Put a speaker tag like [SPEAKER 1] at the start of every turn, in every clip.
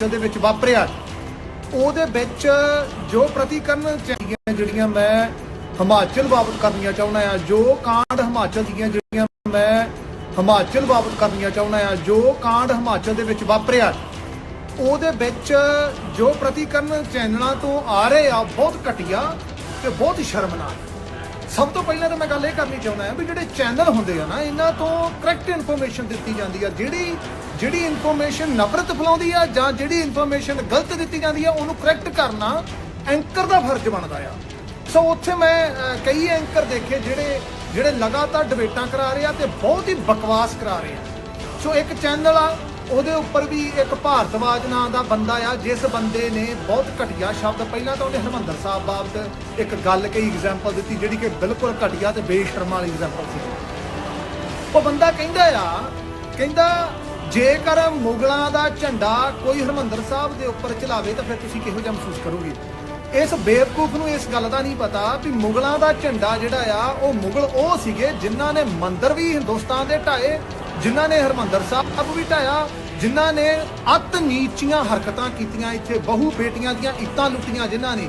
[SPEAKER 1] ਹਿਮਾਚਲ ਦੇ ਵਿੱਚ ਵਾਪਰਿਆ। ਉਹਦੇ ਵਿੱਚ ਜੋ ਪ੍ਰਤੀਕਰਨ ਚਾਹੀਆਂ ਜਿਹੜੀਆਂ ਮੈਂ ਹਿਮਾਚਲ ਬਾਬਤ ਕਰਨੀਆਂ ਚਾਹੁੰਦਾ ਆ ਜੋ ਕਾਂਡ ਹਿਮਾਚਲ ਦੀਆਂ ਜਿਹੜੀਆਂ ਮੈਂ ਹਿਮਾਚਲ ਬਾਬਤ ਕਰਨੀਆਂ ਚਾਹੁੰਦਾ ਆ ਜੋ ਕਾਂਡ ਹਿਮਾਚਲ ਦੇ ਵਿੱਚ ਵਾਪਰਿਆ। ਉਹਦੇ ਵਿੱਚ ਜੋ ਪ੍ਰਤੀਕਰਨ ਚੈਨਲਾਂ ਤੋਂ ਆ ਰਹੇ ਆ, ਬਹੁਤ ਘਟੀਆ ਤੇ ਬਹੁਤ ਸ਼ਰਮਨਾਕ। ਸਭ ਤੋਂ ਪਹਿਲਾਂ ਤਾਂ ਮੈਂ ਗੱਲ ਇਹ ਕਰਨੀ ਚਾਹੁੰਦਾ ਹਾਂ ਵੀ ਜਿਹੜੇ ਚੈਨਲ ਹੁੰਦੇ ਆ ਨਾ, ਇਹਨਾਂ ਤੋਂ ਕਰੈਕਟ ਇਨਫੋਰਮੇਸ਼ਨ ਦਿੱਤੀ ਜਾਂਦੀ ਆ। ਜਿਹੜੀ ਜਿਹੜੀ ਇਨਫੋਰਮੇਸ਼ਨ ਨਫ਼ਰਤ ਫੈਲਾਉਂਦੀ ਆ ਜਾਂ ਜਿਹੜੀ ਇਨਫੋਰਮੇਸ਼ਨ ਗਲਤ ਦਿੱਤੀ ਜਾਂਦੀ ਆ, ਉਹਨੂੰ ਕਰੈਕਟ ਕਰਨਾ ਐਂਕਰ ਦਾ ਫਰਜ਼ ਬਣਦਾ ਆ। ਸੋ ਉੱਥੇ ਮੈਂ ਕਈ ਐਂਕਰ ਦੇਖੇ ਜਿਹੜੇ ਜਿਹੜੇ ਲਗਾਤਾਰ ਡਿਬੇਟਾਂ ਕਰਾ ਰਹੇ ਆ ਤੇ ਬਹੁਤ ਹੀ ਬਕਵਾਸ ਕਰਾ ਰਹੇ ਆ। ਸੋ ਇੱਕ ਚੈਨਲ ਆ ਉਹਦੇ ਉੱਪਰ ਵੀ ਇੱਕ ਭਾਰਤਵਾਜ ਨਾਂ ਦਾ ਬੰਦਾ ਆ, ਜਿਸ ਬੰਦੇ ਨੇ ਬਹੁਤ ਘਟੀਆ ਸ਼ਬਦ, ਪਹਿਲਾਂ ਤਾਂ ਉਹਨੇ ਹਰਮੰਦਰ ਸਾਹਿਬ ਬਾਬਤ ਇੱਕ ਗੱਲ ਕਈ ਐਗਜ਼ਾਮਪਲ ਦਿੱਤੀ, ਜਿਹੜੀ ਕਿ ਬਿਲਕੁਲ ਘਟੀਆ ਤੇ ਬੇਸ਼ਰਮ ਵਾਲੀ ਐਗਜ਼ਾਮਪਲ ਸੀ। ਉਹ ਬੰਦਾ ਕਹਿੰਦਾ ਆ, ਕਹਿੰਦਾ, ਜੇਕਰ ਮੁਗਲਾਂ ਦਾ ਝੰਡਾ ਕੋਈ ਹਰਮੰਦਰ ਸਾਹਿਬ ਦੇ ਉੱਪਰ ਚਲਾਵੇ, ਤਾਂ ਫਿਰ ਤੁਸੀਂ ਕਿਹੋ ਜਿਹਾ ਮਹਿਸੂਸ ਕਰੋਗੇ? ਇਸ ਬੇਵਕੂਫ ਨੂੰ ਇਸ ਗੱਲ ਦਾ ਨਹੀਂ ਪਤਾ ਵੀ ਮੁਗਲਾਂ ਦਾ ਝੰਡਾ ਜਿਹੜਾ ਆ, ਉਹ ਮੁਗਲ ਉਹ ਸੀਗੇ ਜਿਨ੍ਹਾਂ ਨੇ ਮੰਦਰ ਵੀ ਹਿੰਦੁਸਤਾਨ ਦੇ ਢਾਏ ਜਿਨ੍ਹਾਂ ਨੇ ਹਰਮੰਦਰ ਸਾਹਿਬ ਵੀ ਢਾਇਆ, ਜਿਨ੍ਹਾਂ ਨੇ ਅਤ ਨੀਚੀਆਂ ਹਰਕਤਾਂ ਕੀਤੀਆਂ ਇੱਥੇ, ਬਹੁ ਬੇਟੀਆਂ ਦੀਆਂ ਇੱਤਾਂ ਲੁੱਟੀਆਂ ਜਿਨ੍ਹਾਂ ਨੇ।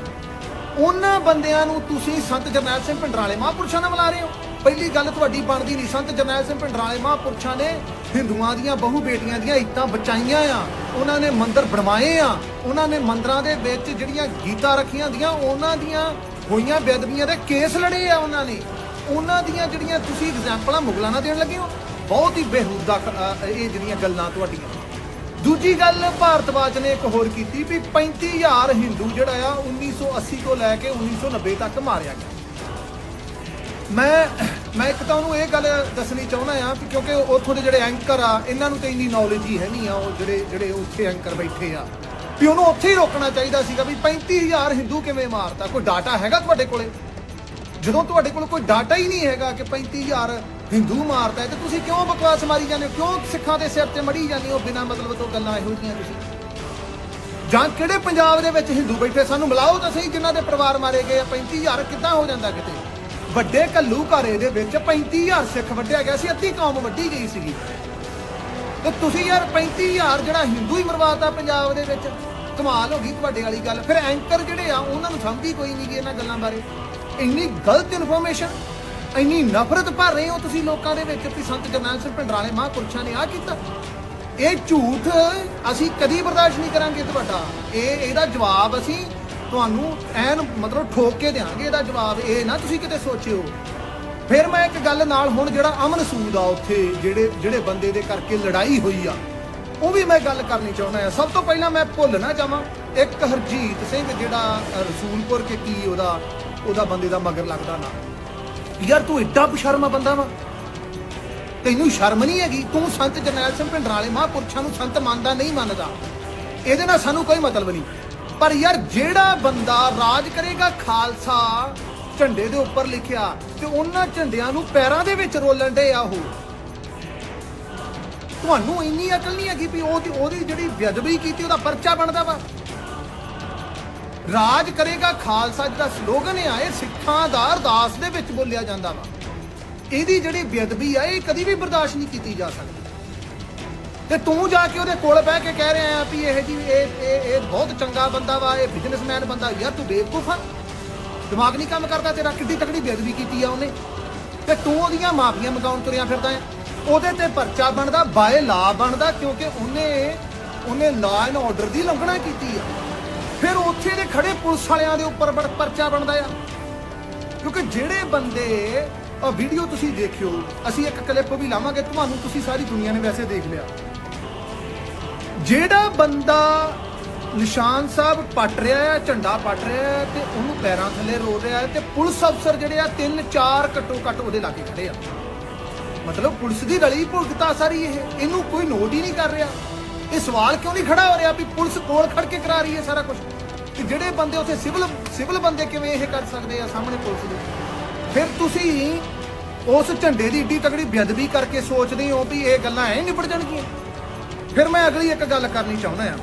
[SPEAKER 1] ਉਹਨਾਂ ਬੰਦਿਆਂ ਨੂੰ ਤੁਸੀਂ ਸੰਤ ਜਰਨੈਲ ਸਿੰਘ ਭਿੰਡਰਾਲੇ ਮਹਾਂਪੁਰਸ਼ਾਂ ਨਾਲ ਮਿਲਾ ਰਹੇ ਹੋ? ਪਹਿਲੀ ਗੱਲ ਤੁਹਾਡੀ ਬਣਦੀ ਨਹੀਂ। ਸੰਤ ਜਰਨੈਲ ਸਿੰਘ ਭਿੰਡਰਾਲੇ ਮਹਾਂਪੁਰਸ਼ਾਂ ਨੇ ਹਿੰਦੂਆਂ ਦੀਆਂ, ਬਹੁ ਬੇਟੀਆਂ ਦੀਆਂ ਇੱਤਾਂ ਬਚਾਈਆਂ ਆ। ਉਹਨਾਂ ਨੇ ਮੰਦਰ ਬਣਵਾਏ ਆ। ਉਹਨਾਂ ਨੇ ਮੰਦਰਾਂ ਦੇ ਵਿੱਚ ਜਿਹੜੀਆਂ ਗੀਤਾਂ ਰੱਖੀਆਂ ਦੀਆਂ ਉਹਨਾਂ ਦੀਆਂ ਹੋਈਆਂ ਬੇਅਦਬੀਆਂ ਦੇ ਕੇਸ ਲੜੇ ਆ ਉਹਨਾਂ ਨੇ। ਉਹਨਾਂ ਦੀਆਂ ਜਿਹੜੀਆਂ ਤੁਸੀਂ ਐਗਜ਼ਾਮਪਲਾਂ ਮੁਗਲਾਂ ਨਾਲ ਦੇਣ ਲੱਗੇ ਹੋ? ਬਹੁਤ ਹੀ ਬੇਹੂਦਾ ਅ, ਇਹ ਜਿਹੜੀਆਂ ਗੱਲਾਂ ਤੁਹਾਡੀਆਂ। ਦੂਜੀ ਗੱਲ ਭਾਰਤਵਾਜ ਨੇ ਇੱਕ ਹੋਰ ਕੀਤੀ ਵੀ 35000 ਹਿੰਦੂ ਜਿਹੜਾ ਆ 1980 ਤੋਂ ਲੈ ਕੇ 1990 ਤੱਕ ਮਾਰਿਆ ਗਿਆ। ਮੈਂ ਮੈਂ ਇੱਕ ਤਾਂ ਉਹਨੂੰ ਇਹ ਗੱਲ ਦੱਸਣੀ ਚਾਹੁੰਦਾ ਆ ਕਿ ਕਿਉਂਕਿ ਉੱਥੋਂ ਦੇ ਜਿਹੜੇ ਐਂਕਰ ਆ ਇਹਨਾਂ ਨੂੰ ਤਾਂ ਇੰਨੀ ਨੌਲੇਜ ਹੀ ਹੈ ਨਹੀਂ ਆ ਉਹ ਜਿਹੜੇ ਜਿਹੜੇ ਉੱਥੇ ਐਂਕਰ ਬੈਠੇ ਆ। ਵੀ ਉਹਨੂੰ ਉੱਥੇ ਹੀ ਰੋਕਣਾ ਚਾਹੀਦਾ ਸੀਗਾ ਵੀ 35000 ਹਿੰਦੂ ਕਿਵੇਂ ਮਾਰਤਾ? ਕੋਈ ਡਾਟਾ ਹੈਗਾ ਤੁਹਾਡੇ ਕੋਲੇ? ਜਦੋਂ ਤੁਹਾਡੇ ਕੋਲ ਕੋਈ ਡਾਟਾ ਹੀ ਨਹੀਂ ਹੈਗਾ ਕਿ 35000 ਹਿੰਦੂ ਮਾਰਦਾ ਹੈ, ਤੇ ਤੁਸੀਂ ਕਿਉਂ ਬਕਵਾਸ ਮਾਰੀ ਜਾਂਦੇ ਹੋ? ਕਿਉਂ ਸਿੱਖਾਂ ਦੇ ਸਿਰ ਤੇ ਮੜੀ ਜਾਂਦੇ ਹੋ? ਬਿਨਾਂ ਮਤਲਬ ਤੋਂ ਗੱਲਾਂ ਇਹੋ ਜਿਹੀਆਂ ਤੁਸੀਂ? ਜਾਂ ਕਿਹੜੇ ਪੰਜਾਬ ਦੇ ਵਿੱਚ ਹਿੰਦੂ ਬੈਠੇ? ਸਾਨੂੰ ਮਿਲਾਓ ਤਾਂ ਸਹੀ, ਜਿਨ੍ਹਾਂ ਦੇ ਪਰਿਵਾਰ ਮਾਰੇ ਗਏ ਆ 35000 ਕਿੱਦਾਂ ਹੋ ਜਾਂਦਾ ਕਿਤੇ? ਵੱਡੇ ਕੱਲੂ ਘਾਰੇ ਦੇ ਵਿੱਚ 35000 ਸਿੱਖ ਵੱਢਿਆ ਗਿਆ ਸੀ, ਅੱਧੀ ਕੌਮ ਵੱਢੀ ਗਈ ਸੀਗੀ। ਤੇ ਤੁਸੀਂ ਯਾਰ 35000 ਜਿਹੜਾ ਹਿੰਦੂ ਹੀ ਮਰਵਾਤਾ ਪੰਜਾਬ ਦੇ ਵਿੱਚ, ਕਮਾਲ ਹੋ ਗਈ ਤੁਹਾਡੇ ਵਾਲੀ ਗੱਲ। ਫਿਰ ਐਂਕਰ ਜਿਹੜੇ ਆ, ਉਹਨਾਂ ਨੂੰ ਸਮਝੀ ਕੋਈ ਨਹੀਂ ਗੀ ਇਹਨਾਂ ਗੱਲਾਂ ਬਾਰੇ। ਇੰਨੀ ਗਲਤ ਇਨਫੋਰਮੇਸ਼ਨ ਇੰਨੀ ਨਫ਼ਰਤ ਭਰ ਰਹੇ ਹੋ ਤੁਸੀਂ ਲੋਕਾਂ ਦੇ ਵਿੱਚ ਵੀ ਸੰਤ ਜਰਨੈਲ ਸਿੰਘ ਭਿੰਡਰਾਲੇ ਮਹਾਂਪੁਰਸ਼ਾਂ ਨੇ ਆ ਕੀਤਾ। ਇਹ ਝੂਠ ਅਸੀਂ ਕਦੀ ਬਰਦਾਸ਼ਤ ਨਹੀਂ ਕਰਾਂਗੇ ਤੁਹਾਡਾ। ਇਹ, ਇਹਦਾ ਜਵਾਬ ਅਸੀਂ ਤੁਹਾਨੂੰ ਐਨ ਮਤਲਬ ਠੋਕ ਕੇ ਦੇਵਾਂਗੇ ਇਹਦਾ ਜਵਾਬ ਇਹ ਨਾ ਤੁਸੀਂ ਕਿਤੇ ਸੋਚਿਓ। ਫਿਰ ਮੈਂ ਇੱਕ ਗੱਲ ਨਾਲ ਹੁਣ ਜਿਹੜਾ ਅਮਨ ਸੂਦ ਆ ਉੱਥੇ, ਜਿਹੜੇ ਜਿਹੜੇ ਬੰਦੇ ਦੇ ਕਰਕੇ ਲੜਾਈ ਹੋਈ ਆ, ਉਹ ਵੀ ਮੈਂ ਗੱਲ ਕਰਨੀ ਚਾਹੁੰਦਾ ਆ ਸਭ ਤੋਂ ਪਹਿਲਾਂ ਮੈਂ ਭੁੱਲ ਨਾ ਜਾਵਾਂ, ਇੱਕ ਹਰਜੀਤ ਸਿੰਘ ਜਿਹੜਾ ਰਸੂਲਪੁਰ ਕੇ ਕੀ ਉਹਦਾ ਉਹਦਾ ਬੰਦੇ ਦਾ ਮਗਰ ਲੱਗਦਾ ਨਾ। ਯਾਰ ਤੂੰ ਇੱਡਾ ਬਸ਼ਰਮਾ ਬੰਦਾ ਵਾ। ਤੈਨੂੰ ਸ਼ਰਮ ਨਹੀਂ ਹੈਗੀ? ਤੂੰ ਸੰਤ ਜਰਨੈਲ ਸਿੰਘ ਭਿੰਡਰਾਂ ਵਾਲੇ ਮਹਾਂਪੁਰਸ਼ਾਂ ਨੂੰ ਸੰਤ ਮੰਨਦਾ, ਨਹੀਂ ਮੰਨਦਾ। ਇਹਦੇ ਨਾਲ ਸਾਨੂੰ ਕੋਈ ਮਤਲਬ ਨਹੀਂ। ਪਰ ਯਾਰ ਜਿਹੜਾ ਬੰਦਾ ਰਾਜ ਕਰੇਗਾ ਖਾਲਸਾ, ਝੰਡੇ ਦੇ ਉੱਪਰ ਲਿਖਿਆ, ਤੇ ਉਹਨਾਂ ਝੰਡਿਆਂ ਨੂੰ ਪੈਰਾਂ ਦੇ ਵਿੱਚ ਰੋਲਣ ਦੇ ਆ ਉਹ। ਤੁਹਾਨੂੰ ਇੰਨੀ ਅਕਲ ਨਹੀਂ ਹੈਗੀ ਵੀ ਉਹਦੀ ਉਹਦੀ ਜਿਹੜੀ ਬੇਅਦਬੀ ਕੀਤੀ, ਉਹਦਾ ਪਰਚਾ ਬਣਦਾ ਵਾ। ਰਾਜ ਕਰੇਗਾ ਖਾਲਸਾ ਜਿਹੜਾ ਸਲੋਗਨ ਆ, ਇਹ ਸਿੱਖਾਂ ਦਾ ਅਰਦਾਸ ਦੇ ਵਿੱਚ ਬੋਲਿਆ ਜਾਂਦਾ ਵਾ। ਇਹਦੀ ਜਿਹੜੀ ਬੇਅਦਬੀ ਆ, ਇਹ ਕਦੀ ਵੀ ਬਰਦਾਸ਼ਤ ਨਹੀਂ ਕੀਤੀ ਜਾ ਸਕਦੀ। ਤੇ ਤੂੰ ਜਾ ਕੇ ਉਹਦੇ ਕੋਲ ਬਹਿ ਕੇ ਕਹਿ ਰਿਹਾ ਆ ਵੀ ਇਹ ਜੀ, ਇਹ ਇਹ ਇਹ ਬਹੁਤ ਚੰਗਾ ਬੰਦਾ ਵਾ, ਇਹ ਬਿਜ਼ਨਸਮੈਨ ਬੰਦਾ ਯਾਰ ਤੂੰ ਬੇਵਕੂਫ ਆ। ਦਿਮਾਗ ਨਹੀਂ ਕੰਮ ਕਰਦਾ ਤੇਰਾ, ਕਿੱਡੀ ਤਕੜੀ ਬੇਅਦਬੀ ਕੀਤੀ ਆ ਉਹਨੇ। ਤੇ ਤੂੰ ਉਹਦੀਆਂ ਮਾਫੀਆਂ ਮੰਗਾਉਣ ਤੁਰਿਆ ਫਿਰਦਾ ਆ। ਉਹਦੇ ਤੇ ਪਰਚਾ ਬਣਦਾ ਬਾਏ ਲਾ ਬਣਦਾ, ਕਿਉਂਕਿ ਉਹਨੇ ਉਹਨੇ ਲਾ ਐਂਡ ਆਰਡਰ ਦੀ ਉਲੰਘਣਾ ਕੀਤੀ ਆ। ਫਿਰ ਉੱਥੇ ਦੇ ਖੜੇ ਪੁਲਿਸ ਵਾਲਿਆਂ ਦੇ ਉੱਪਰ ਬੜ- ਪਰਚਾ ਬਣਦਾ ਆ। ਕਿਉਂਕਿ ਜਿਹੜੇ ਬੰਦੇ ਉਹ ਵੀਡੀਓ ਤੁਸੀਂ ਦੇਖਿਓ, ਅਸੀਂ ਇੱਕ ਕਲਿੱਪ ਵੀ ਲਾਵਾਂਗੇ, ਤੁਹਾਨੂੰ ਤੁਸੀਂ ਸਾਰੀ ਦੁਨੀਆ ਨੇ ਵੈਸੇ ਦੇਖ ਲਿਆ। ਜਿਹੜਾ ਬੰਦਾ ਨਿਸ਼ਾਨ ਸਾਹਿਬ ਪੱਟ ਰਿਹਾ ਹੈ ਝੰਡਾ ਪੱਟ ਰਿਹਾ ਹੈ ਤੇ ਉਹਨੂੰ ਪੈਰਾਂ ਥੱਲੇ ਰੋ ਰਿਹਾ ਹੈ ਤੇ ਪੁਲਿਸ ਅਫਸਰ ਜਿਹੜੇ ਆ ਤਿੰਨ ਚਾਰ ਘੱਟੋ ਘੱਟ ਉਹਦੇ ਲਾਗੇ ਖੜੇ ਆ। ਮਤਲਬ ਪੁਲਿਸ ਦੀ ਰਲੀ ਭੁਗਤਾ ਸਾਰੀ ਇਹ, ਇਹਨੂੰ ਕੋਈ ਨੋਟ ਹੀ ਨਹੀਂ ਕਰ ਰਿਹਾ। ਇਹ ਸਵਾਲ ਕਿਉਂ ਨਹੀਂ ਖੜਾ ਹੋ ਰਿਹਾ ਵੀ ਪੁਲਿਸ ਕੋਲ ਖੜ ਕੇ ਕਰਾ ਰਹੀ ਹੈ ਸਾਰਾ ਕੁਝ ਕਿ ਜਿਹੜੇ ਬੰਦੇ ਉੱਥੇ ਸਿਵਲ ਸਿਵਲ ਬੰਦੇ ਕਿਵੇਂ ਇਹ ਕਰ ਸਕਦੇ ਆ ਸਾਹਮਣੇ ਪੁਲਿਸ ਦੇ? ਫਿਰ ਤੁਸੀਂ ਉਸ ਝੰਡੇ ਦੀ ਏਡੀ ਤਕੜੀ ਬੇਅਦਬੀ ਕਰਕੇ ਸੋਚਦੇ ਹੋ ਵੀ ਇਹ ਗੱਲਾਂ ਐ ਨਿਬੜ ਜਾਣਗੀਆਂ? ਫਿਰ ਮੈਂ ਅਗਲੀ ਇੱਕ ਗੱਲ ਕਰਨੀ ਚਾਹੁੰਦਾ ਆ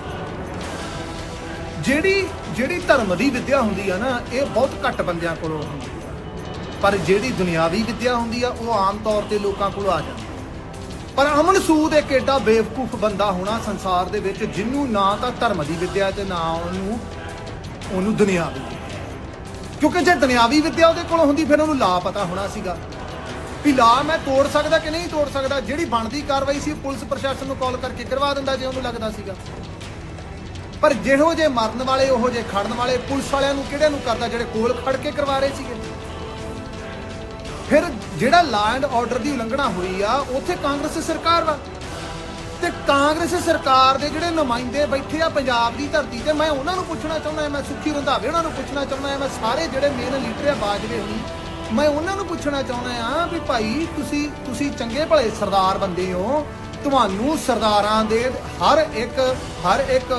[SPEAKER 1] ਜਿਹੜੀ ਜਿਹੜੀ ਧਰਮ ਦੀ ਵਿੱਦਿਆ ਹੁੰਦੀ ਆ ਨਾ, ਇਹ ਬਹੁਤ ਘੱਟ ਬੰਦਿਆਂ ਕੋਲੋਂ ਹੁੰਦੀ ਆ। ਪਰ ਜਿਹੜੀ ਦੁਨਿਆਵੀ ਵਿੱਦਿਆ ਹੁੰਦੀ ਆ, ਉਹ ਆਮ ਤੌਰ ਤੇ ਲੋਕਾਂ ਕੋਲ ਆ ਜਾਂਦੀ ਪਰ ਅਮਨ ਸੂਦ ਇੱਕ ਏਡਾ ਬੇਵਕੂਫ ਬੰਦਾ ਹੋਣਾ ਸੰਸਾਰ ਦੇ ਵਿੱਚ ਜਿਹਨੂੰ ਨਾ ਤਾਂ ਧਰਮ ਦੀ ਵਿੱਦਿਆ ਤੇ ਨਾ ਉਹਨੂੰ ਉਹਨੂੰ ਦੁਨਿਆਵੀ ਕਿਉਂਕਿ ਜੇ ਦੁਨਿਆਵੀ ਵਿੱਦਿਆ ਉਹਦੇ ਕੋਲ ਹੁੰਦੀ, ਫਿਰ ਉਹਨੂੰ ਲਾ ਪਤਾ ਹੋਣਾ ਸੀਗਾ। ਵੀ ਲਾ ਮੈਂ ਤੋੜ ਸਕਦਾ ਕਿ ਨਹੀਂ ਤੋੜ ਸਕਦਾ, ਜਿਹੜੀ ਬਣਦੀ ਕਾਰਵਾਈ ਸੀ ਪੁਲਿਸ ਪ੍ਰਸ਼ਾਸਨ ਨੂੰ ਕਾਲ ਕਰਕੇ ਕਰਵਾ ਦਿੰਦਾ ਜੇ ਉਹਨੂੰ ਲੱਗਦਾ ਸੀਗਾ। ਪਰ ਜਿਹੋ ਜੇ ਮਰਨ ਵਾਲੇ, ਉਹੋ ਜੇ ਖੜਨ ਵਾਲੇ ਪੁਲਿਸ ਵਾਲਿਆਂ ਨੂੰ ਕਿਹੜੇ ਨੂੰ ਕਰਦਾ, ਜਿਹੜੇ ਕੋਲ ਖੜ ਕੇ ਕਰਵਾ ਰਹੇ ਸੀਗੇ? ਫਿਰ ਜਿਹੜਾ ਲੈਂਡ ਐਂਡ ਆਰਡਰ ਦੀ ਉਲੰਘਣਾ ਹੋਈ ਆ, ਉੱਥੇ ਕਾਂਗਰਸ ਸਰਕਾਰ ਵਾ। ਤੇ ਕਾਂਗਰਸ ਸਰਕਾਰ ਦੇ ਜਿਹੜੇ ਨੁਮਾਇੰਦੇ ਬੈਠੇ ਆ ਪੰਜਾਬ ਦੀ ਧਰਤੀ ਤੇ, ਮੈਂ ਉਹਨਾਂ ਨੂੰ ਪੁੱਛਣਾ ਚਾਹੁੰਦਾ ਮੈਂ ਸੁੱਖੀ ਰੰਧਾਵੇ ਉਹਨਾਂ ਨੂੰ ਪੁੱਛਣਾ ਚਾਹੁੰਦਾ ਮੈਂ ਸਾਰੇ ਜਿਹੜੇ ਮੇਨ ਲੀਡਰ ਆ, ਬਾਜਵੇ ਹੋਣੀ ਮੈਂ ਉਹਨਾਂ ਨੂੰ ਪੁੱਛਣਾ ਚਾਹੁੰਦਾ ਆ ਵੀ ਭਾਈ ਤੁਸੀਂ ਤੁਸੀਂ ਚੰਗੇ ਭਲੇ ਸਰਦਾਰ ਬੰਦੇ ਹੋ। ਤੁਹਾਨੂੰ ਸਰਦਾਰਾਂ ਦੇ ਹਰ ਇੱਕ ਹਰ ਇੱਕ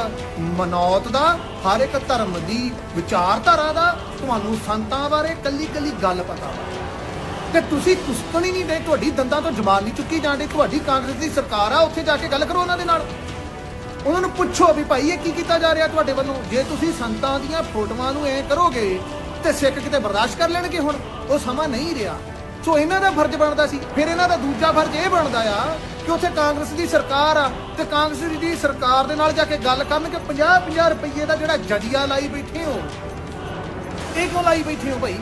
[SPEAKER 1] ਮਨੌਤ ਦਾ, ਹਰ ਇੱਕ ਧਰਮ ਦੀ ਵਿਚਾਰਧਾਰਾ ਦਾ, ਤੁਹਾਨੂੰ ਸੰਤਾਂ ਬਾਰੇ ਕੱਲੀ ਕੱਲੀ ਗੱਲ ਪਤਾ ਵਾ। ਤੇ ਤੁਸੀਂ ਕੁਸਕਣ ਹੀ ਨਹੀਂ ਦੇ, ਤੁਹਾਡੀ ਦੰਦਾਂ ਤੋਂ ਜ਼ਬਾਨ ਨਹੀਂ ਚੁੱਕੀ ਜਾਂਦੀ ਤੁਹਾਡੀ ਕਾਂਗਰਸ ਦੀ ਸਰਕਾਰ ਆ, ਉੱਥੇ ਜਾ ਕੇ ਗੱਲ ਕਰੋ ਉਹਨਾਂ ਦੇ ਨਾਲ। ਉਹਨਾਂ ਨੂੰ ਪੁੱਛੋ ਵੀ ਭਾਈ ਇਹ ਕੀ ਕੀਤਾ ਜਾ ਰਿਹਾ ਤੁਹਾਡੇ ਵੱਲੋਂ? ਜੇ ਤੁਸੀਂ ਸੰਤਾਂ ਦੀਆਂ ਫੋਟੋਆਂ ਨੂੰ ਐ ਕਰੋਗੇ ਤੇ ਸਿੱਖ ਕਿਤੇ ਬਰਦਾਸ਼ਤ ਕਰ ਲੈਣਗੇ ਹੁਣ? ਉਹ ਸਮਾਂ ਨਹੀਂ ਰਿਹਾ। ਸੋ ਇਹਨਾਂ ਦਾ ਫਰਜ਼ ਬਣਦਾ ਸੀ। ਫਿਰ ਇਹਨਾਂ ਦਾ ਦੂਜਾ ਫਰਜ਼ ਇਹ ਬਣਦਾ ਆ ਕਿ ਉੱਥੇ ਕਾਂਗਰਸ ਦੀ ਸਰਕਾਰ ਆ ਤੇ ਕਾਂਗਰਸ ਦੀ ਸਰਕਾਰ ਦੇ ਨਾਲ ਜਾ ਕੇ ਗੱਲ ਕਰਨ ਕਿ 50 50 ਰੁਪਏ ਦਾ ਜਿਹੜਾ ਜਜੀਆ ਲਾਈ ਬੈਠੇ ਹੋ, ਇਹ ਕਿਉਂ ਲਾਈ ਬੈਠੇ ਹੋ ਭਾਈ?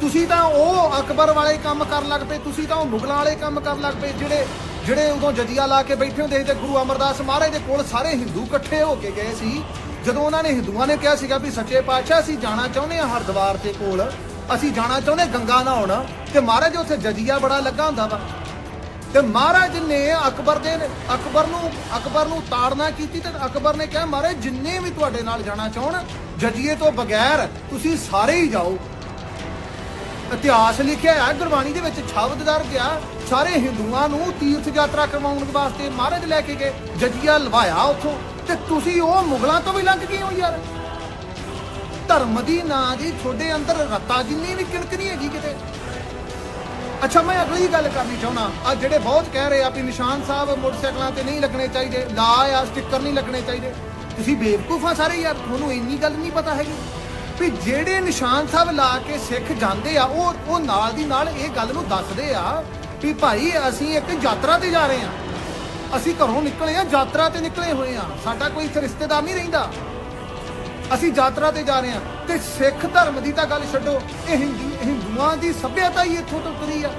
[SPEAKER 1] ਤੁਸੀਂ ਤਾਂ ਉਹ ਅਕਬਰ ਵਾਲੇ ਕੰਮ ਕਰਨ ਲੱਗ ਪਏ, ਤੁਸੀਂ ਤਾਂ ਉਹ ਮੁਗਲਾਂ ਵਾਲੇ ਕੰਮ ਕਰਨ ਲੱਗ ਪਏ, ਜਿਹੜੇ ਜਿਹੜੇ ਉਦੋਂ ਜਜੀਆ ਲਾ ਕੇ ਬੈਠੇ ਹੁੰਦੇ ਸੀ ਤੇ ਗੁਰੂ ਅਮਰਦਾਸ ਮਹਾਰਾਜ ਦੇ ਕੋਲ ਸਾਰੇ ਹਿੰਦੂ ਇਕੱਠੇ ਹੋ ਕੇ ਗਏ ਸੀ। ਜਦੋਂ ਉਹਨਾਂ ਨੇ ਹਿੰਦੂਆਂ ਨੇ ਕਿਹਾ ਸੀਗਾ ਵੀ ਸੱਚੇ ਪਾਤਸ਼ਾਹ, ਅਸੀਂ ਜਾਣਾ ਚਾਹੁੰਦੇ ਹਾਂ ਹਰਿਦੁਆਰ ਦੇ ਕੋਲ, ਅਸੀਂ ਜਾਣਾ ਚਾਹੁੰਦੇ ਗੰਗਾ ਨਹਾਉਣ, ਤੇ ਮਹਾਰਾਜ ਉੱਥੇ ਜਜੀਆ ਬੜਾ ਲੱਗਾ ਹੁੰਦਾ ਵਾ। ਤੇ ਮਹਾਰਾਜ ਨੇ ਅਕਬਰ ਦੇ ਅਕਬਰ ਨੂੰ ਅਕਬਰ ਨੂੰ ਤਾੜਨਾ ਕੀਤੀ ਤੇ ਅਕਬਰ ਨੇ ਕਿਹਾ, ਮਹਾਰਾਜ, ਜਿੰਨੇ ਵੀ ਤੁਹਾਡੇ ਨਾਲ ਜਾਣਾ ਚਾਹਣ, ਜਜੀਏ ਤੋਂ ਬਗੈਰ ਤੁਸੀਂ ਸਾਰੇ ਹੀ ਜਾਓ। ਇਤਿਹਾਸ ਲਿਖਿਆ ਹੈ, ਗੁਰਬਾਣੀ ਦੇ ਵਿੱਚ ਸ਼ਬਦ ਦਰਜ ਆ ਸਾਰੇ ਹਿੰਦੂਆਂ ਨੂੰ ਤੀਰਥ ਯਾਤਰਾ ਕਰਵਾਉਣ ਵਾਸਤੇ ਮਹਾਰਾਜ ਲੈ ਕੇ ਗਏ, ਜਜੀਆ ਲਵਾਇਆ ਉੱਥੋਂ। ਤੇ ਤੁਸੀਂ ਉਹ ਮੁਗਲਾਂ ਤੋਂ ਵੀ ਲੰਘ ਗਏ ਹੋ ਯਾਰ। ਧਰਮ ਦੀ ਨਾਂ ਦੀ ਤੁਹਾਡੇ ਅੰਦਰ ਰੱਤਾ ਜਿੰਨੀ ਵੀ ਕਿਣਕ ਨਹੀਂ ਹੈਗੀ ਕਿਤੇ। ਅੱਛਾ, ਮੈਂ ਅਗਲੀ ਗੱਲ ਕਰਨੀ ਚਾਹੁੰਦਾ। ਆ ਜਿਹੜੇ ਬਹੁਤ ਕਹਿ ਰਹੇ ਆ ਵੀ ਨਿਸ਼ਾਨ ਸਾਹਿਬ ਮੋਟਰਸਾਈਕਲਾਂ ਤੇ ਨਹੀਂ ਲੱਗਣੇ ਚਾਹੀਦੇ, ਲਾ ਆ, ਸਟicker ਨਹੀਂ ਲੱਗਣੇ ਚਾਹੀਦੇ। ਤੁਸੀਂ ਬੇਵਕੂਫਾ ਸਾਰੇ ਯਾਰ, ਤੁਹਾਨੂੰ ਇੰਨੀ ਗੱਲ ਨਹੀਂ ਪਤਾ ਹੈਗੀ। ਵੀ ਜਿਹੜੇ ਨਿਸ਼ਾਨ ਸਾਹਿਬ ਲਾ ਕੇ ਸਿੱਖ ਜਾਂਦੇ ਆ, ਉਹ ਉਹ ਨਾਲ ਦੀ ਨਾਲ ਇਹ ਗੱਲ ਨੂੰ ਦੱਸਦੇ ਆ ਵੀ ਭਾਈ ਅਸੀਂ ਇੱਕ ਯਾਤਰਾ ਤੇ ਜਾ ਰਹੇ ਆ। ਅਸੀਂ ਘਰੋਂ ਨਿਕਲੇ ਆ, ਯਾਤਰਾ ਤੇ ਨਿਕਲੇ ਹੋਏ ਆ। ਸਾਡਾ ਕੋਈ ਇੱਥੇ ਰਿਸ਼ਤੇਦਾਰ ਨਹੀਂ ਰਹਿੰਦਾ। ਅਸੀਂ ਯਾਤਰਾ ਤੇ ਜਾ ਰਹੇ ਹਾਂ ਤੇ ਸਿੱਖ ਧਰਮ ਦੀ ਤਾਂ ਗੱਲ ਛੱਡੋ, ਇਹ ਹਿੰਦੂ ਹਿੰਦੂਆਂ ਦੀ ਸੱਭਿਅਤਾ ਹੀ ਇੱਥੋਂ ਤੋਂ ਤੁਰੀ ਆ।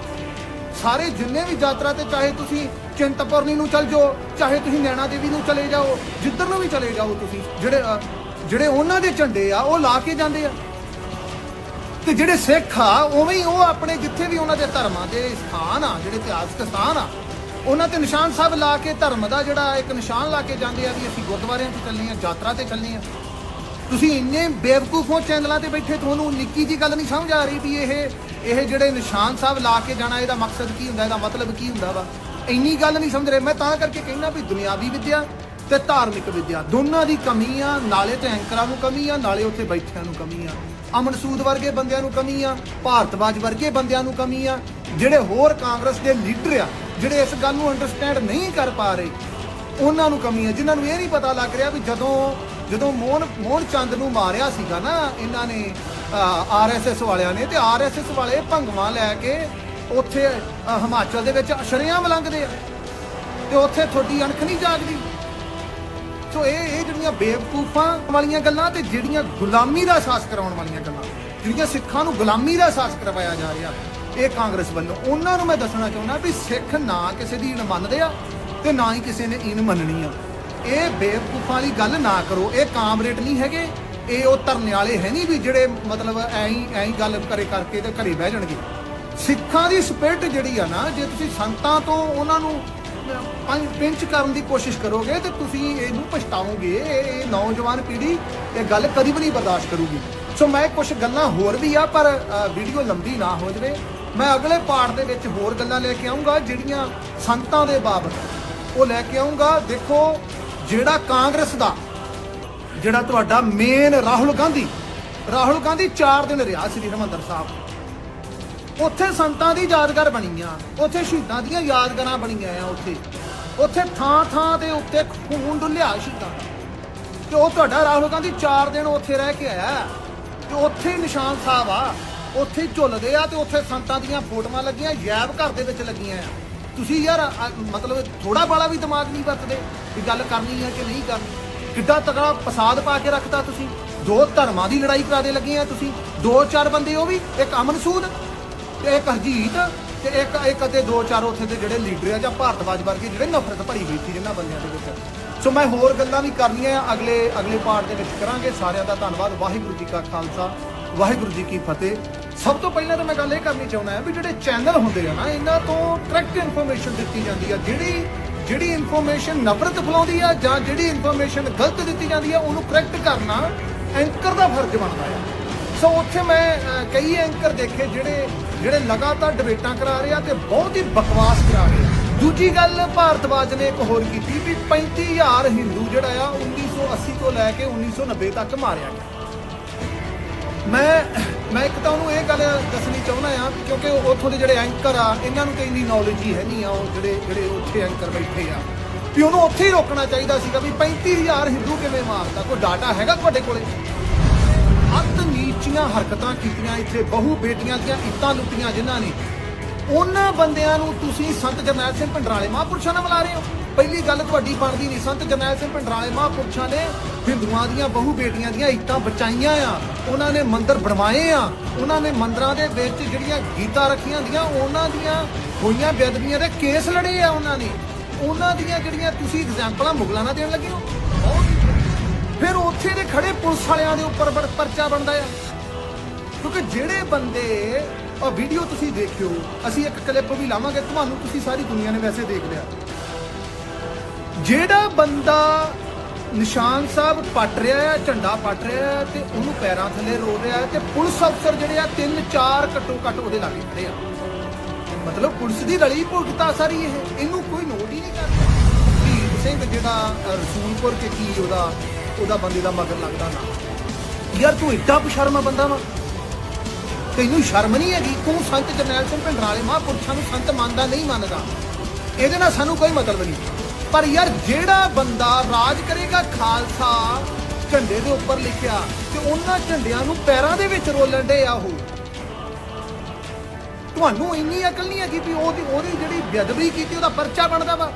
[SPEAKER 1] ਸਾਰੇ ਜਿੰਨੇ ਵੀ ਯਾਤਰਾ ਤੇ ਚਾਹੇ ਤੁਸੀਂ ਚਿੰਤਪੁਰਨੀ ਨੂੰ ਚਲ ਜਾਓ, ਚਾਹੇ ਤੁਸੀਂ ਨੈਣਾ ਦੇਵੀ ਨੂੰ ਚਲੇ ਜਾਓ, ਜਿੱਧਰ ਨੂੰ ਵੀ ਚਲੇ ਜਾਓ ਤੁਸੀਂ, ਜਿਹੜੇ ਜਿਹੜੇ ਉਹਨਾਂ ਦੇ ਝੰਡੇ ਆ, ਉਹ ਲਾ ਕੇ ਜਾਂਦੇ ਆ। ਤੇ ਜਿਹੜੇ ਸਿੱਖ ਆ, ਉਵੇਂ ਹੀ ਉਹ ਆਪਣੇ ਜਿੱਥੇ ਵੀ ਉਹਨਾਂ ਦੇ ਧਰਮਾਂ ਦੇ ਸਥਾਨ ਆ, ਜਿਹੜੇ ਇਤਿਹਾਸਕ ਸਥਾਨ ਆ, ਉਹਨਾਂ ਤੇ ਨਿਸ਼ਾਨ ਸਾਹਿਬ ਲਾ ਕੇ ਧਰਮ ਦਾ ਜਿਹੜਾ ਇੱਕ ਨਿਸ਼ਾਨ ਲਾ ਕੇ ਜਾਂਦੇ ਆ ਵੀ ਅਸੀਂ ਗੁਰਦੁਆਰਿਆਂ 'ਚ ਚੱਲਨੇ ਆ ਯਾਤਰਾ ਤੇ ਚੱਲਨੇ ਆ ਤੁਸੀਂ ਇੰਨੇ ਬੇਵਕੂਫੋ ਚੈਨਲਾਂ ਤੇ ਬੈਠੇ, ਤੁਹਾਨੂੰ ਨਿੱਕੀ ਜੀ ਗੱਲ ਨਹੀਂ ਸਮਝ ਆ ਰਹੀ ਵੀ ਇਹ ਇਹ ਜਿਹੜੇ ਨਿਸ਼ਾਨ ਸਾਹਿਬ ਲਾ ਕੇ ਜਾਣਾ, ਇਹਦਾ ਮਕਸਦ ਕੀ ਹੁੰਦਾ, ਇਹਦਾ ਮਤਲਬ ਕੀ ਹੁੰਦਾ ਵਾ? ਇੰਨੀ ਗੱਲ ਨਹੀਂ ਸਮਝ ਰਹੇ। ਮੈਂ ਤਾਂ ਕਰਕੇ ਕਹਿੰਦਾ ਵੀ ਦੁਨਿਆਵੀ ਵਿਦਿਆ ਤੇ ਧਾਰਮਿਕ ਵਿਦਿਆ। ਦੋਨਾਂ ਦੀ ਕਮੀ ਆ ਨਾਲੇ ਤੇ ਐਂਕਰਾਂ ਨੂੰ ਕਮੀ ਆ ਨਾਲੇ ਉੱਥੇ ਬੈਠਿਆਂ ਨੂੰ ਕਮੀ ਆ ਅਮਨ ਸੂਦ ਵਰਗੇ ਬੰਦਿਆਂ ਨੂੰ ਕਮੀ ਆ ਭਾਰਤਵਾਜ ਵਰਗੇ ਬੰਦਿਆਂ ਨੂੰ ਕਮੀ ਆ ਜਿਹੜੇ ਹੋਰ ਕਾਂਗਰਸ ਦੇ ਲੀਡਰ ਆ, ਜਿਹੜੇ ਇਸ ਗੱਲ ਨੂੰ ਅੰਡਰਸਟੈਂਡ ਨਹੀਂ ਕਰ ਪਾ ਰਹੇ, ਉਹਨਾਂ ਨੂੰ ਕਮੀ ਆ ਜਿਨ੍ਹਾਂ ਨੂੰ ਇਹ ਨਹੀਂ ਪਤਾ ਲੱਗ ਰਿਹਾ ਵੀ ਜਦੋਂ ਜਦੋਂ ਮੋਹਨ ਮੋਹਨ ਚੰਦ ਨੂੰ ਮਾਰਿਆ ਸੀਗਾ ਨਾ, ਇਹਨਾਂ ਨੇ ਆਰਐਸਐਸ ਵਾਲਿਆਂ ਨੇ, ਤੇ ਆਰਐਸਐਸ ਵਾਲੇ ਭੰਗਵਾ ਲੈ ਕੇ ਉੱਥੇ ਹਿਮਾਚਲ ਦੇ ਵਿੱਚ ਸ਼ਰੇਆਮ ਲੰਘਦੇ ਆ। ਤੇ ਉੱਥੇ ਤੁਹਾਡੀ ਅਣਖ ਨਹੀਂ ਜਾਗਦੀ। ਸੋ ਇਹ ਇਹ ਜਿਹੜੀਆਂ ਬੇਵਕੂਫਾਂ ਵਾਲੀਆਂ ਗੱਲਾਂ ਤੇ ਜਿਹੜੀਆਂ ਗੁਲਾਮੀ ਦਾ ਅਹਿਸਾਸ ਕਰਾਉਣ ਵਾਲੀਆਂ ਗੱਲਾਂ, ਜਿਹੜੀਆਂ ਸਿੱਖਾਂ ਨੂੰ ਗੁਲਾਮੀ ਦਾ ਅਹਿਸਾਸ ਕਰਵਾਇਆ ਜਾ ਰਿਹਾ, ਇਹ ਕਾਂਗਰਸ ਵੱਲੋਂ। ਉਹਨਾਂ ਨੂੰ ਮੈਂ ਦੱਸਣਾ ਚਾਹੁੰਦਾ ਵੀ ਸਿੱਖ ਨਾ ਕਿਸੇ ਦੀ ਈਨ ਮੰਨਦੇ ਆ ਤੇ ਨਾ ਹੀ ਕਿਸੇ ਨੇ ਈਨ ਮੰਨਣੀ ਆ। ਇਹ ਬੇਵਕੂਫਾਂ ਵਾਲੀ ਗੱਲ ਨਾ ਕਰੋ, ਇਹ ਕਾਮਰੇਡ ਨਹੀਂ ਹੈਗੇ, ਇਹ ਉਹ ਧਰਨੇ ਵਾਲੇ ਹੈ ਨਹੀਂ ਵੀ ਜਿਹੜੇ ਮਤਲਬ ਐਂ ਹੀ ਐਂ ਗੱਲ ਕਰੇ ਕਰਕੇ ਤੇ ਘਰੇ ਬਹਿ ਜਾਣਗੇ। ਸਿੱਖਾਂ ਦੀ ਸਪਿਰਟ ਜਿਹੜੀ ਆ ਨਾ, ਜੇ ਤੁਸੀਂ ਸੰਤਾਂ ਤੋਂ ਉਹਨਾਂ ਨੂੰ ਪਿੰਚ ਕਰਨ ਦੀ ਕੋਸ਼ਿਸ਼ ਕਰੋਗੇ ਤੇ ਤੁਸੀਂ ਇਹਨੂੰ ਪਛਤਾਓਗੇ। ਇਹ ਇਹ ਨੌਜਵਾਨ ਪੀੜ੍ਹੀ ਇਹ ਗੱਲ ਕਦੀ ਵੀ ਨਹੀਂ ਬਰਦਾਸ਼ਤ ਕਰੂਗੀ। ਸੋ ਮੈਂ ਕੁਝ ਗੱਲਾਂ ਹੋਰ ਵੀ ਆ, ਪਰ ਵੀਡੀਓ ਲੰਬੀ ਨਾ ਹੋ ਜਾਵੇ। ਮੈਂ ਅਗਲੇ ਪਾਰਟ ਦੇ ਵਿੱਚ ਹੋਰ ਗੱਲਾਂ ਲੈ ਕੇ ਆਉਂਗਾ ਜਿਹੜੀਆਂ ਸੰਤਾਂ ਦੇ ਬਾਬਤ। ਉਹ ਲੈ ਕੇ ਆਉਂਗਾ ਦੇਖੋ, ਜਿਹੜਾ ਕਾਂਗਰਸ ਦਾ, ਜਿਹੜਾ ਤੁਹਾਡਾ ਮੇਨ ਰਾਹੁਲ ਗਾਂਧੀ ਰਾਹੁਲ ਗਾਂਧੀ 4 ਦਿਨ ਰਿਹਾ ਸ੍ਰੀ ਹਰਿਮੰਦਰ ਸਾਹਿਬ। ਉੱਥੇ ਸੰਤਾਂ ਦੀ ਯਾਦਗਾਰ ਬਣੀ ਆ ਉੱਥੇ ਸ਼ਹੀਦਾਂ ਦੀਆਂ ਯਾਦਗਾਰਾਂ ਬਣੀਆਂ ਆ ਉੱਥੇ। ਉੱਥੇ ਥਾਂ ਥਾਂ ਦੇ ਉੱਤੇ ਖੂਨ ਡੁੱਲਿਆ ਸ਼ਹੀਦਾਂ ਦਾ। ਤੇ ਉਹ ਤੁਹਾਡਾ ਰਾਹੁਲ ਗਾਂਧੀ 4 ਦਿਨ ਉੱਥੇ ਰਹਿ ਕੇ ਆਇਆ। ਤੇ ਉੱਥੇ ਹੀ ਨਿਸ਼ਾਨ ਸਾਹਿਬ ਆ। ਉੱਥੇ ਹੀ ਝੁੱਲਦੇ ਆ ਤੇ ਉੱਥੇ ਸੰਤਾਂ ਦੀਆਂ ਫੋਟੋਆਂ ਲੱਗੀਆਂ, ਯੈਬ ਘਰ ਦੇ ਵਿੱਚ ਲੱਗੀਆਂ ਆ। ਤੁਸੀਂ ਯਾਰ ਮਤਲਬ ਥੋੜਾ ਬਾਲਾ ਵੀ ਦਿਮਾਗ ਨਹੀਂ ਵਰਤਦੇ ਕਿ ਗੱਲ ਕਰਨੀ ਹੈ ਕਿ ਨਹੀਂ ਕਰਨੀ। ਕਿੱਡਾ ਤਕੜਾ ਫਸਾਦ ਪਾ ਕੇ ਰੱਖਦਾ ਤੁਸੀਂ। ਦੋ ਧਰਮਾਂ ਦੀ ਲੜਾਈ ਕਰਾ ਦੇ ਲੱਗੇ ਆ ਤੁਸੀਂ। ਦੋ ਚਾਰ ਬੰਦੇ, ਉਹ ਵੀ, ਇੱਕ ਅਮਨ ਸੂਦ ਤੇ ਇੱਕ ਹਰਜੀਤ ਤੇ ਇੱਕ ਇੱਕ ਅਤੇ ਦੋ ਚਾਰ ਉੱਥੇ ਦੇ ਜਿਹੜੇ ਲੀਡਰ ਆ ਜਾਂ ਭਾਰਤਵਾਜ ਵਰਗੇ ਜਿਹੜੇ ਨਫ਼ਰਤ ਭਰੀ ਹੋਈ ਸੀ ਜਿਨ੍ਹਾਂ ਬੰਦਿਆਂ ਦੇ ਵਿੱਚ। ਸੋ ਮੈਂ ਹੋਰ ਗੱਲਾਂ ਵੀ ਕਰਨੀਆਂ ਆ, ਅਗਲੇ ਅਗਲੇ ਪਾਰਟ ਦੇ ਵਿੱਚ ਕਰਾਂਗੇ। ਸਾਰਿਆਂ ਦਾ ਧੰਨਵਾਦ। ਵਾਹਿਗੁਰੂ ਜੀ ਕਾ ਖਾਲਸਾ, ਵਾਹਿਗੁਰੂ ਜੀ ਕੀ ਫਤਿਹ। ਸਭ ਤੋਂ ਪਹਿਲਾਂ ਤਾਂ ਮੈਂ ਗੱਲ ਇਹ ਕਰਨੀ ਚਾਹੁੰਦਾ ਹਾਂ ਵੀ ਜਿਹੜੇ ਚੈਨਲ ਹੁੰਦੇ ਆ ਨਾ, ਇਹਨਾਂ ਤੋਂ ਕਰੈਕਟ ਇਨਫੋਰਮੇਸ਼ਨ ਦਿੱਤੀ ਜਾਂਦੀ ਆ। ਜਿਹੜੀ ਜਿਹੜੀ ਇਨਫੋਰਮੇਸ਼ਨ ਨਫ਼ਰਤ ਫੈਲਾਉਂਦੀ ਆ ਜਾਂ ਜਿਹੜੀ ਇਨਫੋਰਮੇਸ਼ਨ ਗਲਤ ਦਿੱਤੀ ਜਾਂਦੀ ਆ, ਉਹਨੂੰ ਕਰੈਕਟ ਕਰਨਾ ਐਂਕਰ ਦਾ ਫਰਜ਼ ਬਣਦਾ ਆ। ਸੋ ਉੱਥੇ ਮੈਂ ਕਈ ਐਂਕਰ ਦੇਖੇ ਜਿਹੜੇ ਜਿਹੜੇ ਲਗਾਤਾਰ ਡਿਬੇਟਾਂ ਕਰਾ ਰਹੇ ਆ ਤੇ ਬਹੁਤ ਹੀ ਬਕਵਾਸ ਕਰਾ ਰਹੇ ਆ। ਦੂਜੀ ਗੱਲ ਭਾਰਤਵਾਜ ਨੇ ਇੱਕ ਹੋਰ ਕੀਤੀ ਵੀ 35000 ਹਿੰਦੂ ਜਿਹੜਾ ਆ 1980 ਤੋਂ ਲੈ ਕੇ 1990 ਤੱਕ ਮਾਰਿਆ ਗਿਆ। ਮੈਂ ਮੈਂ ਇੱਕ ਤਾਂ ਉਹਨੂੰ ਇਹ ਗੱਲ ਦੱਸਣੀ ਚਾਹੁੰਦਾ ਆ ਵੀ ਕਿਉਂਕਿ ਉੱਥੋਂ ਦੇ ਜਿਹੜੇ ਐਂਕਰ ਆ, ਇਹਨਾਂ ਨੂੰ ਤਾਂ ਨੌਲੇਜ ਹੀ ਹੈ ਨਹੀਂ ਆ, ਉਹ ਜਿਹੜੇ ਜਿਹੜੇ ਉੱਥੇ ਐਂਕਰ ਬੈਠੇ ਆ। ਵੀ ਉਹਨੂੰ ਉੱਥੇ ਹੀ ਰੋਕਣਾ ਚਾਹੀਦਾ ਸੀਗਾ ਵੀ 35000 ਹਿੰਦੂ ਕਿਵੇਂ ਮਾਰਦਾ, ਕੋਈ ਡਾਟਾ ਹੈਗਾ ਤੁਹਾਡੇ ਕੋਲੇ? ਅੰਤ ਉੱਚੀਆਂ ਹਰਕਤਾਂ ਕੀਤੀਆਂ ਇੱਥੇ, ਬਹੁ ਬੇਟੀਆਂ ਦੀਆਂ ਇੱਟਾਂ ਲੁੱਟੀਆਂ ਜਿਨ੍ਹਾਂ ਨੇ। ਉਹਨਾਂ ਬੰਦਿਆਂ ਨੂੰ ਤੁਸੀਂ ਸੰਤ ਜਰਨੈਲ ਸਿੰਘ ਭੰਡਰਾਲੇ ਮਹਾਂਪੁਰਸ਼ਾਂ ਨਾਲ ਮਿਲਾ ਰਹੇ ਹੋ। ਪਹਿਲੀ ਗੱਲ ਤੁਹਾਡੀ ਬਣਦੀ ਨਹੀਂ। ਸੰਤ ਜਰਨੈਲ ਸਿੰਘ ਭੰਡਰਾਲੇ ਮਹਾਂਪੁਰਸ਼ਾਂ ਨੇ ਹਿੰਦੂਆਂ ਦੀਆਂ, ਬਹੁ ਬੇਟੀਆਂ ਦੀਆਂ ਇੱਟਾਂ ਬਚਾਈਆਂ ਆ। ਉਹਨਾਂ ਨੇ ਮੰਦਰ ਬਣਵਾਏ ਆ। ਉਹਨਾਂ ਨੇ ਮੰਦਰਾਂ ਦੇ ਵਿੱਚ ਜਿਹੜੀਆਂ ਗੀਤਾਂ ਰੱਖੀਆਂ ਹੁੰਦੀਆਂ, ਉਹਨਾਂ ਦੀਆਂ ਹੋਈਆਂ ਬੇਅਦਬੀਆਂ ਦੇ ਕੇਸ ਲੜੇ ਆ ਉਹਨਾਂ ਨੇ। ਉਹਨਾਂ ਦੀਆਂ ਜਿਹੜੀਆਂ ਤੁਸੀਂ ਐਗਜ਼ਾਮਪਲਾਂ ਮੁਗਲਾਂ ਨਾਲ ਦੇਣ ਲੱਗੇ ਹੋ। ਫਿਰ ਉੱਥੇ ਦੇ ਖੜੇ ਪੁਲਿਸ ਵਾਲਿਆਂ ਦੇ ਉੱਪਰ ਬੜ- ਪਰਚਾ ਬਣਦਾ ਆ। ਕਿਉਂਕਿ ਜਿਹੜੇ ਬੰਦੇ ਉਹ ਵੀਡੀਓ ਤੁਸੀਂ ਦੇਖਿਓ, ਅਸੀਂ ਇੱਕ ਕਲਿੱਪ ਵੀ ਲਾਵਾਂਗੇ, ਤੁਹਾਨੂੰ ਤੁਸੀਂ ਸਾਰੀ ਦੁਨੀਆ ਨੇ ਵੈਸੇ ਦੇਖ ਲਿਆ। ਜਿਹੜਾ ਬੰਦਾ ਨਿਸ਼ਾਨ ਸਾਹਿਬ ਪੱਟ ਰਿਹਾ ਹੈ ਝੰਡਾ ਪੱਟ ਰਿਹਾ ਹੈ ਤੇ ਉਹਨੂੰ ਪੈਰਾਂ ਥੱਲੇ ਰੋ ਰਿਹਾ ਹੈ ਤੇ ਪੁਲਿਸ ਅਫਸਰ ਜਿਹੜੇ ਆ ਤਿੰਨ ਚਾਰ ਘੱਟੋ ਘੱਟ ਉਹਦੇ ਲਾਗੇ ਖੜੇ ਆ। ਮਤਲਬ ਪੁਲਿਸ ਦੀ ਰਲੀ ਭੁਗਤਾ ਸਾਰੀ ਇਹ। ਇਹਨੂੰ ਕੋਈ ਨੋਟ ਹੀ ਨਹੀਂ ਕਰਦਾ। ਸਿੰਘ ਜਿਹੜਾ ਰਸੂਲਪੁਰ ਕੇ ਕੀ ਉਹਦਾ ਉਹਦਾ ਬੰਦੇ ਦਾ ਮਗਰ ਲੱਗਦਾ ਨਾ। ਯਾਰ ਤੂੰ ਏਡਾ ਬਸ਼ਰਮਾ ਬੰਦਾ ਵਾ। ਤੈਨੂੰ ਸ਼ਰਮ ਨਹੀਂ ਹੈਗੀ? ਤੂੰ ਸੰਤ ਜਰਨੈਲ ਸਿੰਘ ਭਿੰਡਰਾਲੇ ਮਹਾਂਪੁਰਸ਼ਾਂ ਨੂੰ ਸੰਤ ਮੰਨਦਾ ਨਹੀਂ ਮੰਨਦਾ। ਇਹਦੇ ਨਾਲ ਸਾਨੂੰ ਕੋਈ ਮਤਲਬ ਨਹੀਂ। ਪਰ ਯਾਰ ਜਿਹੜਾ ਬੰਦਾ ਰਾਜ ਕਰੇਗਾ ਖਾਲਸਾ, ਝੰਡੇ ਦੇ ਉੱਪਰ ਲਿਖਿਆ ਤੇ ਉਹਨਾਂ ਝੰਡਿਆਂ ਨੂੰ ਪੈਰਾਂ ਦੇ ਵਿੱਚ ਰੋਲਣ ਦੇ ਆ ਉਹ। ਤੁਹਾਨੂੰ ਇੰਨੀ ਅਕਲ ਨਹੀਂ ਹੈਗੀ ਵੀ ਉਹਦੀ ਉਹਦੀ ਜਿਹੜੀ ਬੇਅਦਬੀ ਕੀਤੀ, ਉਹਦਾ ਪਰਚਾ ਬਣਦਾ ਵਾ।